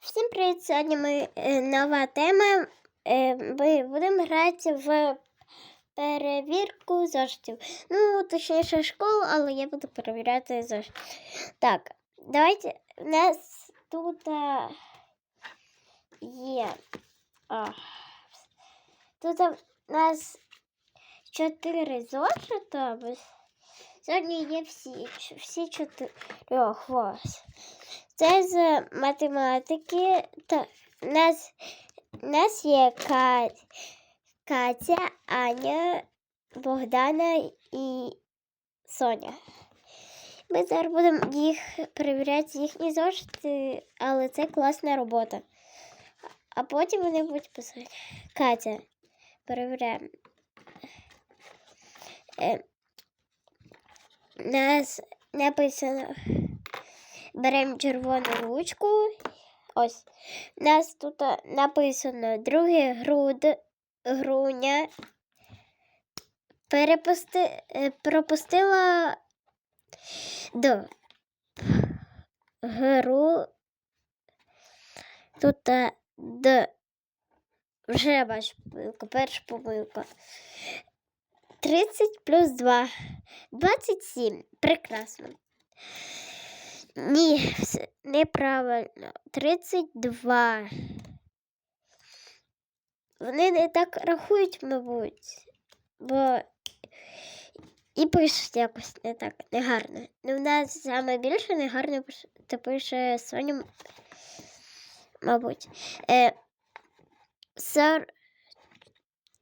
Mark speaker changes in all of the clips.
Speaker 1: Всім привіт! Сьогодні ми е, нова тема. Е, Ми будемо грати в перевірку зошитів. Ну, точніше, школу, але я буду перевіряти зошит. Так, давайте. У нас тут а, є. Тут у нас чотири зошита. Сьогодні є всі, всі чотирьох. Ось. Це з математики. Та нас, нас є Ка, Катя, Аня, Богдана і Соня. Ми зараз будемо їх перевіряти їхні зошити, але це класна робота. А потім вони будуть писати. Катя, перевіряємо. Е, нас написано беремо червону ручку. Ось. У нас тут написано 2 груд, грудня. Перепусти, е, пропустила до гру. Тут а, д. Вже бач помилка, перша помилка. 30 плюс 2. 27. Прекрасно. Ні, неправильно. 32. Вони не так рахують, мабуть, бо і пишуть якось не так негарно. Ну, в нас саме більше негарно то пише Соня, мабуть. Е,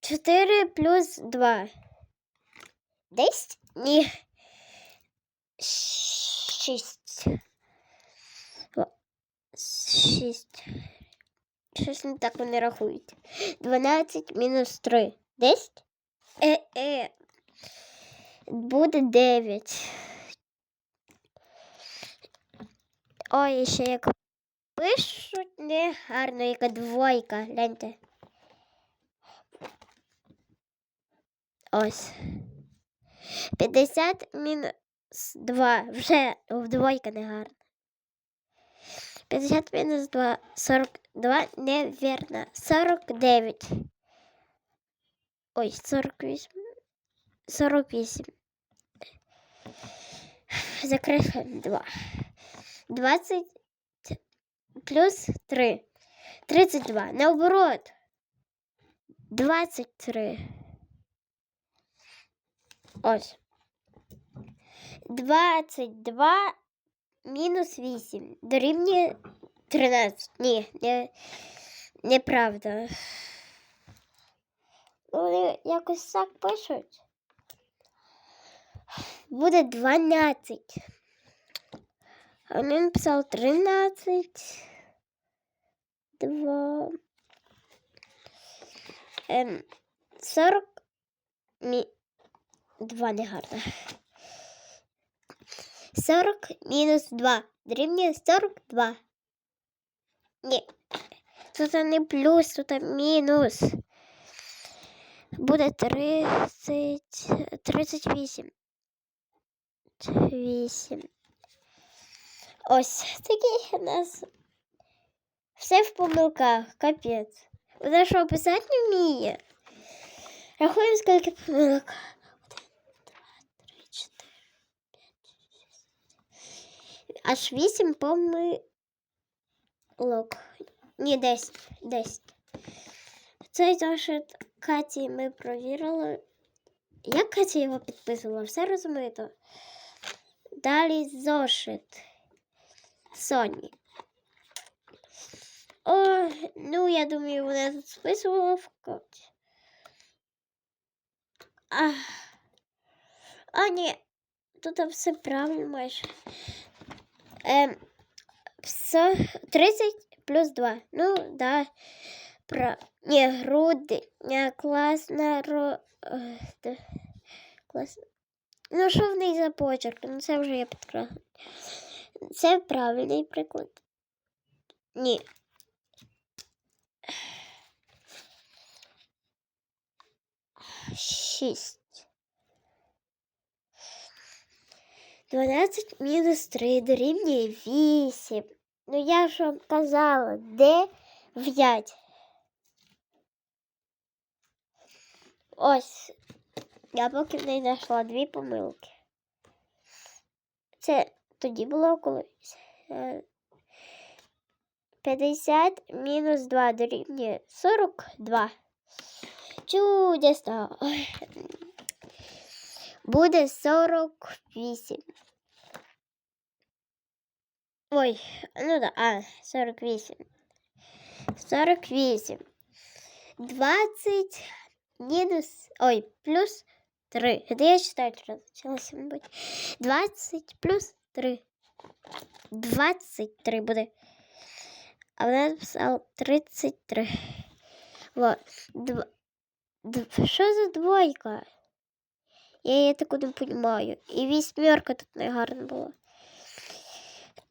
Speaker 1: 4 плюс 2. 10? Ні. 6. Шість. Щось не так вони рахують. 12 мінус 3. 10? Е, е. Буде 9. Ой, ще як пишуть негарно, яка двойка. Гляньте. Ось. 50 мінус 2. Вже вдвойка негарно. 50 мінус 2, 42, невірно. 49. Ой, 48. 48. Закреслюємо 2. 20 плюс 3. 32. Наоборот. 23. Ось. 22 мінус 8 дорівнює 13. Ні, не, неправда. Вони якось так пишуть. Буде 12. А він написав 13. 2. Ем, 40. Мі... 2 негарно. 40 мінус 2 дорівнює 42. Ні. Тут не плюс, тут мінус. Буде 30, 38. 8. Ось такий у нас все в помилках, капець. Вона що писати не вміє. Рахуємо, скільки помилок. Аж 8 помилок. Ні, 10. 10. Цей зошит Каті ми провірили. Як Катя його підписувала, все розумієте? Далі зошит Соні. О, ну, я думаю, вона тут списувала в Каті. А, а ні, тут все правильно майже. Ем, все, 30 плюс 2. Ну, да. Про... Груди. Не, класна ро... е, Класна. Ну, що в неї за почерк? Ну, це вже я підкреслю. Це правильний приклад. Ні. Шість. 12 мінус 3 дорівнює 8. Ну я ж вам казала, дев'ять. Ось. Я поки не знайшла дві помилки. Це тоді було колись. е, 50 мінус 2 дорівнює 42. Чудесно. Буде 48. Ой, ну да, а, 48. 48. 20 мінус, ой, плюс 3. Это я считаю началось, мабуть. 20 плюс 3. 23 буде. А вона написала 33. Вот. Дв... Дв... Що за двойка? Я її таку не розумію. І вісьмерка тут не гарно була.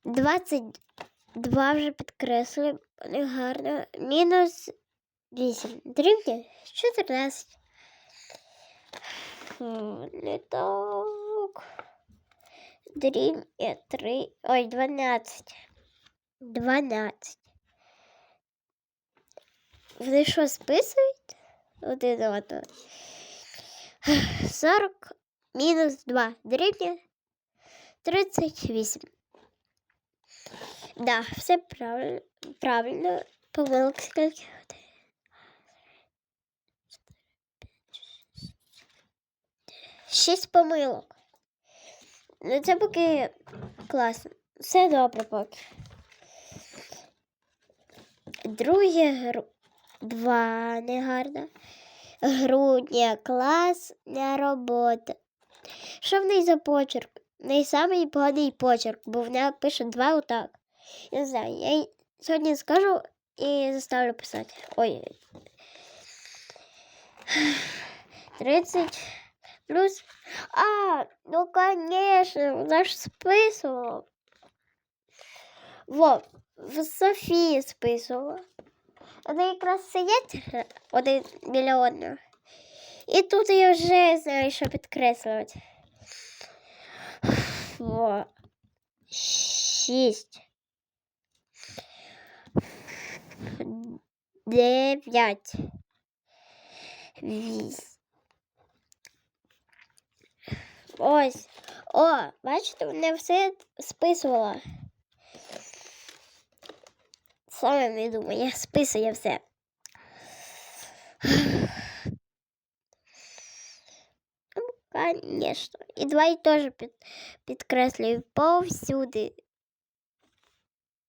Speaker 1: 22 вже підкреслюємо. Не гарно. Мінус 8. Дорівнює 14. Фу, Не так. Дорівнює 3. Ой, 12. 12. Вони що списують? Один одного. 40 мінус 2 дорівнює 38. Да, все правильно. Правильно. Помилок скільки? Шість помилок. Ну, це поки класно. Все добре поки. Друге гру... два негарно. Грудня, класна робота. Що в за почерк? В неї поганий почерк, бо в неї пише два отак. Я не знаю, я їй сьогодні скажу і заставлю писати. Ой. 30 плюс. А, ну конечно, вона ж списувала. Во, в Софії списувала. Вони якраз сидять один біля одного. І тут я вже знаю, що підкреслювати. Во. Шість. Дев'ять. Вісім. Ось. О, бачите, не все списувала. Саме не думає, списує все. Ну, Конечно. І два теж під, підкреслюю повсюди.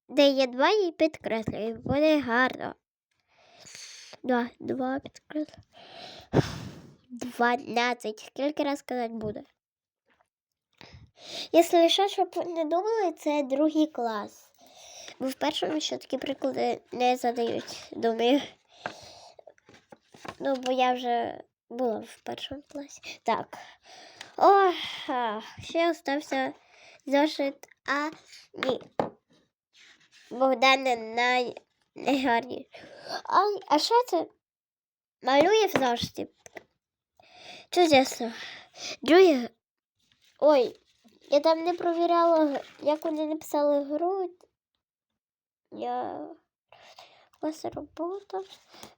Speaker 1: Де є два, і підкреслюю. Буде гарно. Два, два підкреслюю. Дванадцять. Скільки раз сказати буде? Якщо що, щоб не думали, це другий клас. Бо в першому ще такі приклади не задають, думаю. Ну, бо я вже була в першому класі. Так. О, ще остався зошит А. Ні. Богдане най... найгарніше. А, а що це? Малює в зошиті. Чудесно. Друге. Ой, я там не провіряла, як вони написали гру. Я класна робота.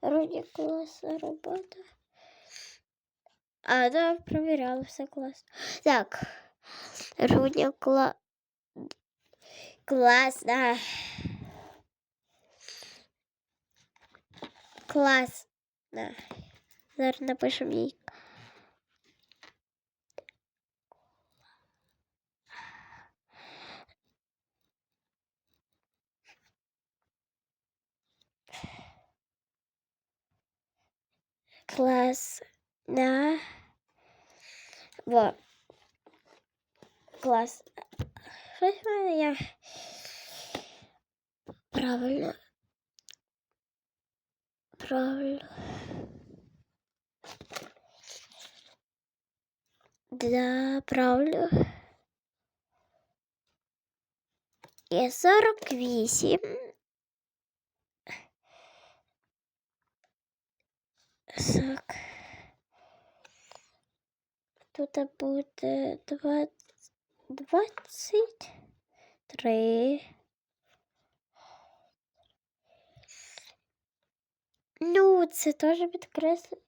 Speaker 1: Роді класна робота. А, да, провіряла все класно. Так. Грудня кла... класна. Класна. Зараз напишемо їй. Класна. Во. Клас. Щось в мене я. Правильно. Правильно. Да, правильно. Є 48. рюкзак. Тут буде двадцять три. Ну, це теж підкреслює.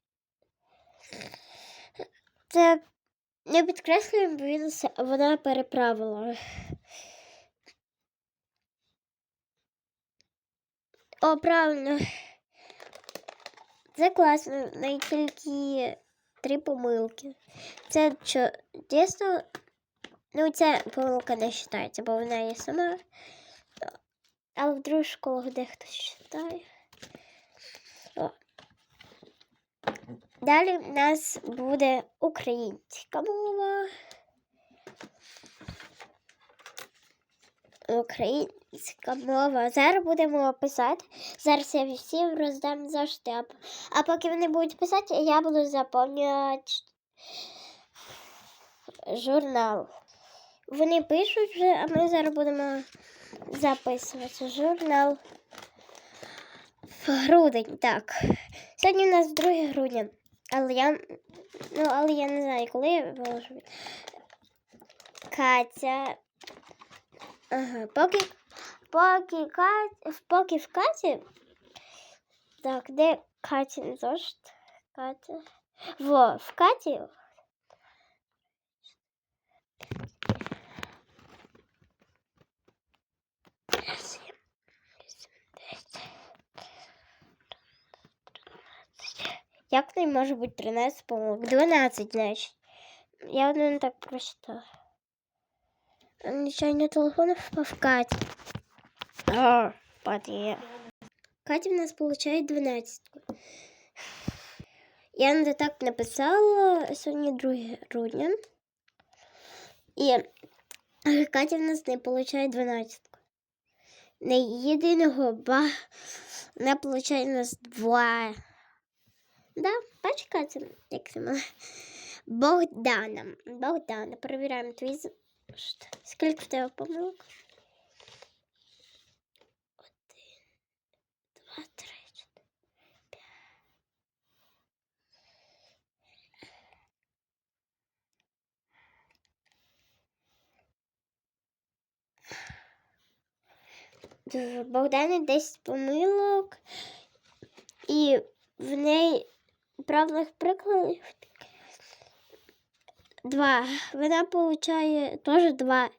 Speaker 1: Це не підкреслюємо, бо він вона переправила. О, правильно. Це класно, тільки три помилки. Це дійсно, ну ця помилка не вважається, бо вона є сама. Але в других школах дехто вважає. О. Далі в нас буде українська мова. Українська мова. Зараз будемо писати. Зараз я всім роздам за штаб. А поки вони будуть писати, я буду заповнювати журнал. Вони пишуть вже, а ми зараз будемо записувати журнал. Грудень, так. Сьогодні у нас 2 грудня. Але я, ну, але я не знаю, коли я виложу. Катя. Ага, поки, поки, Катя, поки в Каті. Так, де Катін зошит? Катя. Во, в Каті. Як не може бути 13 помилок? 12, значить. Я одну не так прочитала. Нічого телефону впав в Каті. А, падає. Катя в нас получає 12. Я не так написала сьогодні 2 грудня. І Катя в нас не получає 12. Не єдиного ба не получає у нас 2. Да, бач, Катя, як це мала. Богдана. Богдана. Перевіряємо твій. Скільки в тебе помилок? Один, два, три, чотири, п'ять. В 10 помилок. І в неї правильних прикладів два. Вона получає теж два.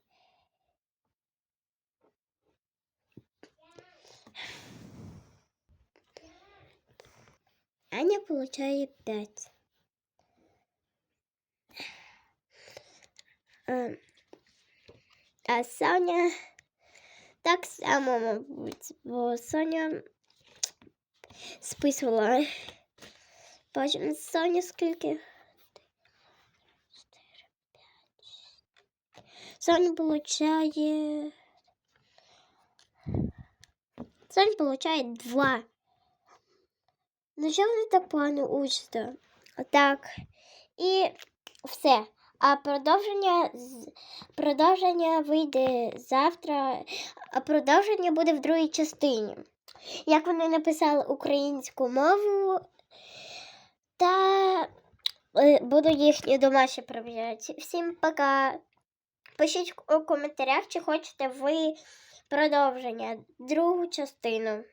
Speaker 1: Аня получає п'ять. Е, А Соня так само, мабуть, бо Соня списувала. Бачимо, Соня скільки? Соня получає. Соня получає два. Ну що вони так погано учаться? Так. І все. А продовження продовження вийде завтра, а продовження буде в другій частині. Як вони написали українську мову та е, буду їхні домашні перевіряти. Всім пока. Пишіть у коментарях, чи хочете ви продовження, другу частину.